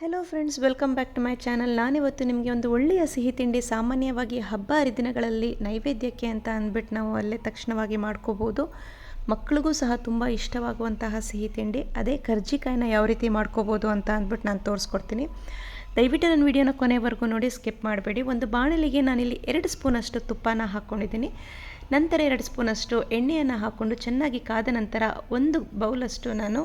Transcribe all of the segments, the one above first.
Hello friends welcome back to my channel ನಾನಿವತ್ತು ನಿಮಗೆ ಒಂದು ಒಳ್ಳೆಯ ಸಿಹಿ ತಿಂಡಿ ಸಾಮಾನ್ಯವಾಗಿ ಹಬ್ಬ ಹರಿದಿನಗಳಲ್ಲಿ ನೈವೇದ್ಯಕ್ಕೆ ಅಂತ ಅಂದ್ಬಿಟ್ಟು ನಾವು ಅಲ್ಲೇ ತಕ್ಷಣವಾಗಿ ಮಾಡ್ಕೋಬೋದು. ಮಕ್ಕಳಿಗೂ ಸಹ ತುಂಬ ಇಷ್ಟವಾಗುವಂತಹ ಸಿಹಿ ತಿಂಡಿ. ಅದೇ ಕರ್ಜಿಕಾಯಿನ ಯಾವ ರೀತಿ ಮಾಡ್ಕೋಬೋದು ಅಂತ ಅಂದ್ಬಿಟ್ಟು ನಾನು ತೋರಿಸ್ಕೊಡ್ತೀನಿ. ದಯವಿಟ್ಟು ನನ್ನ ವಿಡಿಯೋನ ಕೊನೆವರೆಗೂ ನೋಡಿ, ಸ್ಕಿಪ್ ಮಾಡಬೇಡಿ. ಒಂದು ಬಾಣಲಿಗೆ ನಾನಿಲ್ಲಿ ಎರಡು ಸ್ಪೂನಷ್ಟು ತುಪ್ಪನ ಹಾಕ್ಕೊಂಡಿದ್ದೀನಿ ನಂತರ ಎರಡು ಸ್ಪೂನಷ್ಟು ಎಣ್ಣೆಯನ್ನು ಹಾಕ್ಕೊಂಡು ಚೆನ್ನಾಗಿ ಕಾದ ನಂತರ ಒಂದು ಬೌಲಷ್ಟು ನಾನು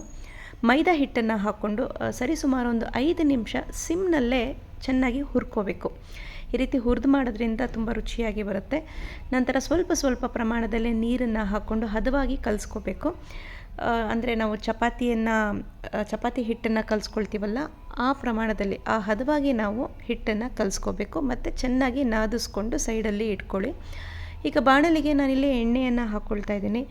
ಮೈದಾ ಹಿಟ್ಟನ್ನು ಹಾಕ್ಕೊಂಡು ಸರಿಸುಮಾರು ಒಂದು ಐದು ನಿಮಿಷ ಸಿಮ್ನಲ್ಲೇ ಚೆನ್ನಾಗಿ ಹುರ್ಕೋಬೇಕು. ಈ ರೀತಿ ಹುರಿದು ಮಾಡೋದ್ರಿಂದ ತುಂಬ ರುಚಿಯಾಗಿ ಬರುತ್ತೆ. ನಂತರ ಸ್ವಲ್ಪ ಸ್ವಲ್ಪ ಪ್ರಮಾಣದಲ್ಲಿ ನೀರನ್ನು ಹಾಕ್ಕೊಂಡು ಹದವಾಗಿ ಕಲಿಸ್ಕೋಬೇಕು. ಅಂದರೆ ನಾವು ಚಪಾತಿಯನ್ನು ಚಪಾತಿ ಹಿಟ್ಟನ್ನು ಕಲಿಸ್ಕೊಳ್ತೀವಲ್ಲ, ಆ ಪ್ರಮಾಣದಲ್ಲಿ, ಆ ಹದವಾಗಿ ನಾವು ಹಿಟ್ಟನ್ನು ಕಲಿಸ್ಕೋಬೇಕು. ಮತ್ತು ಚೆನ್ನಾಗಿ ನಾದಿಸ್ಕೊಂಡು ಸೈಡಲ್ಲಿ ಇಟ್ಕೊಳ್ಳಿ. ಈಗ ಬಾಣಲಿಗೆ ನಾನಿಲ್ಲಿ ಎಣ್ಣೆಯನ್ನು ಹಾಕ್ಕೊಳ್ತಾ ಇದ್ದೀನಿ.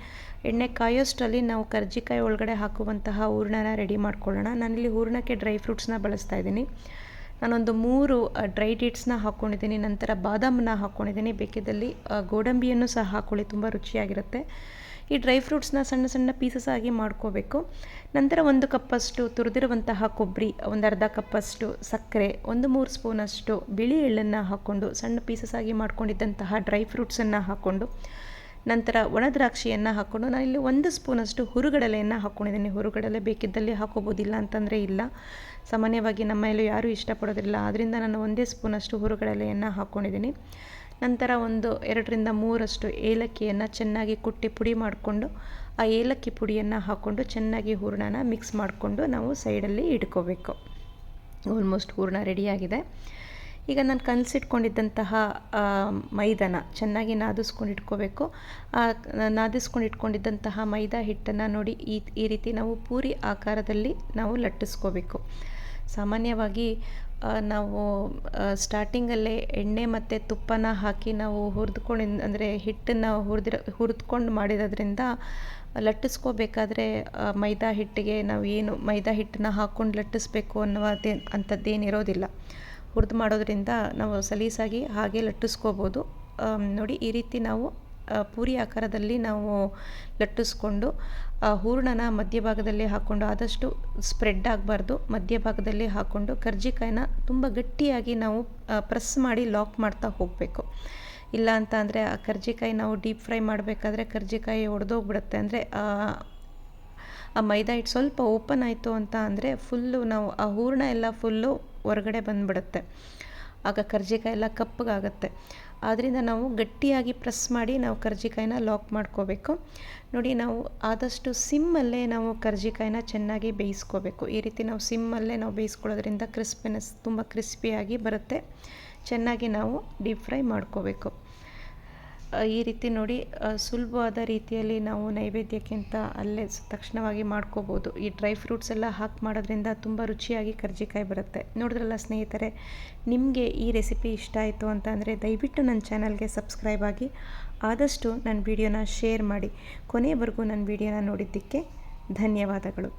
ಎಣ್ಣೆ ಕಾಯೋಷ್ಟರಲ್ಲಿ ನಾವು ಕರ್ಜಿಕಾಯಿ ಒಳಗಡೆ ಹಾಕುವಂತಹ ಹೂರಣನ ರೆಡಿ ಮಾಡ್ಕೊಳ್ಳೋಣ. ನಾನಿಲ್ಲಿ ಹೂರಣಕ್ಕೆ ಡ್ರೈ ಫ್ರೂಟ್ಸ್ನ ಬಳಸ್ತಾ ಇದ್ದೀನಿ. ನಾನೊಂದು ಮೂರು ಡ್ರೈ ಡೇಟ್ಸ್ನ ಹಾಕ್ಕೊಂಡಿದ್ದೀನಿ ನಂತರ ಬಾದಾಮನ್ನ ಹಾಕ್ಕೊಂಡಿದ್ದೀನಿ ಬೇಕಿದ್ದಲ್ಲಿ ಗೋಡಂಬಿಯನ್ನು ಸಹ ಹಾಕ್ಕೊಳ್ಳಿ ತುಂಬ ರುಚಿಯಾಗಿರುತ್ತೆ. ಈ ಡ್ರೈ ಫ್ರೂಟ್ಸ್ನ ಸಣ್ಣ ಸಣ್ಣ ಪೀಸಸ್ ಆಗಿ ಮಾಡ್ಕೋಬೇಕು. ನಂತರ ಒಂದು ಕಪ್ಪಷ್ಟು ತುರಿದಿರುವಂತಹ ಕೊಬ್ಬರಿ, ಒಂದು ಅರ್ಧ ಕಪ್ಪಷ್ಟು ಸಕ್ಕರೆ, ಒಂದು ಮೂರು ಸ್ಪೂನಷ್ಟು ಬಿಳಿ ಎಳ್ಳನ್ನು ಹಾಕ್ಕೊಂಡು ಸಣ್ಣ ಪೀಸಸ್ ಆಗಿ ಮಾಡ್ಕೊಂಡಿದ್ದಂತಹ ಡ್ರೈ ಫ್ರೂಟ್ಸನ್ನು ಹಾಕ್ಕೊಂಡು ನಂತರ ಒಣ ದ್ರಾಕ್ಷಿಯನ್ನು ಹಾಕ್ಕೊಂಡು ಇಲ್ಲಿ ಒಂದು ಸ್ಪೂನಷ್ಟು ಹುರುಗಡಲೆಯನ್ನು ಹಾಕ್ಕೊಂಡಿದ್ದೀನಿ ಹುರುಗಡಲೆ ಬೇಕಿದ್ದಲ್ಲಿ ಹಾಕೋಬೋದಿಲ್ಲ ಅಂತಂದರೆ ಇಲ್ಲ. ಸಾಮಾನ್ಯವಾಗಿ ನಮ್ಮ ಮನೆಯಲ್ಲೂ ಯಾರೂ ಇಷ್ಟಪಡೋದಿಲ್ಲ. ಆದ್ದರಿಂದ ನಾನು ಒಂದೇ ಸ್ಪೂನಷ್ಟು ಹುರುಗಡಲೆಯನ್ನು ಹಾಕ್ಕೊಂಡಿದ್ದೀನಿ ನಂತರ ಒಂದು ಎರಡರಿಂದ ಮೂರಷ್ಟು ಏಲಕ್ಕಿಯನ್ನು ಚೆನ್ನಾಗಿ ಕುಟ್ಟಿ ಪುಡಿ ಮಾಡಿಕೊಂಡು, ಆ ಏಲಕ್ಕಿ ಪುಡಿಯನ್ನು ಹಾಕ್ಕೊಂಡು ಚೆನ್ನಾಗಿ ಹೂರಣನ ಮಿಕ್ಸ್ ಮಾಡಿಕೊಂಡು ನಾವು ಸೈಡಲ್ಲಿ ಇಟ್ಕೋಬೇಕು. ಆಲ್ಮೋಸ್ಟ್ ಹೂರಣ ರೆಡಿಯಾಗಿದೆ. ಈಗ ನಾನು ಕಲಸಿಟ್ಕೊಂಡಿದ್ದಂತಹ ಮೈದಾನ ಚೆನ್ನಾಗಿ ನಾದಿಸ್ಕೊಂಡು ಇಟ್ಕೋಬೇಕು. ನಾದಿಸ್ಕೊಂಡು ಇಟ್ಕೊಂಡಿದ್ದಂತಹ ಮೈದಾ ಹಿಟ್ಟನ್ನು ನೋಡಿ ಈ ಈ ರೀತಿ ನಾವು ಪೂರಿ ಆಕಾರದಲ್ಲಿ ನಾವು ಲಟ್ಟಿಸ್ಕೋಬೇಕು. ಸಾಮಾನ್ಯವಾಗಿ ನಾವು ಸ್ಟಾರ್ಟಿಂಗಲ್ಲೇ ಎಣ್ಣೆ ಮತ್ತು ತುಪ್ಪನ ಹಾಕಿ ನಾವು ಹುರಿದುಕೊಂಡು ಅಂದರೆ ಹಿಟ್ಟನ್ನು ಹುರಿದಿರ, ಹುರಿದ್ಕೊಂಡು ಮಾಡಿರೋದ್ರಿಂದ ಲಟ್ಟಿಸ್ಕೋಬೇಕಾದ್ರೆ ಮೈದಾ ಹಿಟ್ಟಿಗೆ ನಾವು ಏನು ಮೈದಾ ಹಿಟ್ಟನ್ನ ಹಾಕ್ಕೊಂಡು ಲಟ್ಟಿಸ್ಬೇಕು ಅನ್ನೋದೇ ಅಂಥದ್ದೇನಿರೋದಿಲ್ಲ. ಹುರಿದು ಮಾಡೋದ್ರಿಂದ ನಾವು ಸಲೀಸಾಗಿ ಹಾಗೆ ಲಟ್ಟಿಸ್ಕೋಬೋದು. ನೋಡಿ ಈ ರೀತಿ ನಾವು ಪೂರಿ ಆಕಾರದಲ್ಲಿ ನಾವು ಲಟ್ಟಿಸ್ಕೊಂಡು ಹೂರಣನ ಮಧ್ಯಭಾಗದಲ್ಲಿ ಹಾಕ್ಕೊಂಡು ಆದಷ್ಟು ಸ್ಪ್ರೆಡ್ ಆಗಬಾರ್ದು. ಮಧ್ಯಭಾಗದಲ್ಲಿ ಹಾಕ್ಕೊಂಡು ಕರ್ಜಿಕಾಯಿನ ತುಂಬ ಗಟ್ಟಿಯಾಗಿ ನಾವು ಪ್ರೆಸ್ ಮಾಡಿ ಲಾಕ್ ಮಾಡ್ತಾ ಹೋಗಬೇಕು. ಇಲ್ಲ ಅಂತ ಅಂದರೆ, ಆ ಕರ್ಜಿಕಾಯಿ ನಾವು ಡೀಪ್ ಫ್ರೈ ಮಾಡಬೇಕಾದ್ರೆ ಕರ್ಜಿಕಾಯಿ ಒಡೆದೋಗ್ಬಿಡುತ್ತೆ. ಅಂದರೆ, ಆ ಮೈದಾ ಹಿಟ್ಟು ಸ್ವಲ್ಪ ಓಪನ್ ಆಯಿತು ಅಂತ ಅಂದರೆ ಫುಲ್ಲು ನಾವು, ಆ ಹೂರಣ ಎಲ್ಲ ಫುಲ್ಲು ಹೊರಗಡೆ ಬಂದುಬಿಡುತ್ತೆ. ಆಗ ಕರ್ಜಿಕಾಯಿ ಎಲ್ಲ ಕಪ್ಪಗಾಗುತ್ತೆ. ಆದ್ದರಿಂದ ನಾವು ಗಟ್ಟಿಯಾಗಿ ಪ್ರೆಸ್ ಮಾಡಿ ನಾವು ಕರ್ಜಿಕಾಯಿನ ಲಾಕ್ ಮಾಡ್ಕೋಬೇಕು. ನೋಡಿ, ನಾವು ಆದಷ್ಟು ಸಿಮ್ಮಲ್ಲೇ ನಾವು ಕರ್ಜಿಕಾಯಿನ ಚೆನ್ನಾಗಿ ಬೇಯಿಸ್ಕೋಬೇಕು. ಈ ರೀತಿ ನಾವು ಸಿಮ್ಮಲ್ಲೇ ನಾವು ಬೇಯಿಸ್ಕೊಳ್ಳೋದ್ರಿಂದ ಕ್ರಿಸ್ಪಿನೆಸ್ ತುಂಬ ಕ್ರಿಸ್ಪಿಯಾಗಿ ಬರುತ್ತೆ. ಚೆನ್ನಾಗಿ ನಾವು ಡೀಪ್ ಫ್ರೈ ಮಾಡ್ಕೋಬೇಕು. ಈ ರೀತಿ ನೋಡಿ ಸುಲಭವಾದ ರೀತಿಯಲ್ಲಿ ನಾವು ನೈವೇದ್ಯಕ್ಕಿಂತ ಅಲ್ಲೇ ತಕ್ಷಣವಾಗಿ ಮಾಡ್ಕೋಬೋದು. ಈ ಡ್ರೈ ಫ್ರೂಟ್ಸ್ ಎಲ್ಲ ಹಾಕಿ ಮಾಡೋದ್ರಿಂದ ತುಂಬ ರುಚಿಯಾಗಿ ಕರ್ಜಿಕಾಯಿ ಬರುತ್ತೆ. ನೋಡಿದ್ರಲ್ಲ ಸ್ನೇಹಿತರೆ, ನಿಮಗೆ ಈ ರೆಸಿಪಿ ಇಷ್ಟ ಆಯಿತು ಅಂತ ಅಂದರೆ ದಯವಿಟ್ಟು ನನ್ನ ಚಾನಲ್ಗೆ ಸಬ್ಸ್ಕ್ರೈಬ್ ಆಗಿ, ಆದಷ್ಟು ನನ್ನ ವಿಡಿಯೋನ ಶೇರ್ ಮಾಡಿ. ಕೊನೆಯವರೆಗೂ ನನ್ನ ವಿಡಿಯೋನ ನೋಡಿದ್ದಕ್ಕೆ ಧನ್ಯವಾದಗಳು.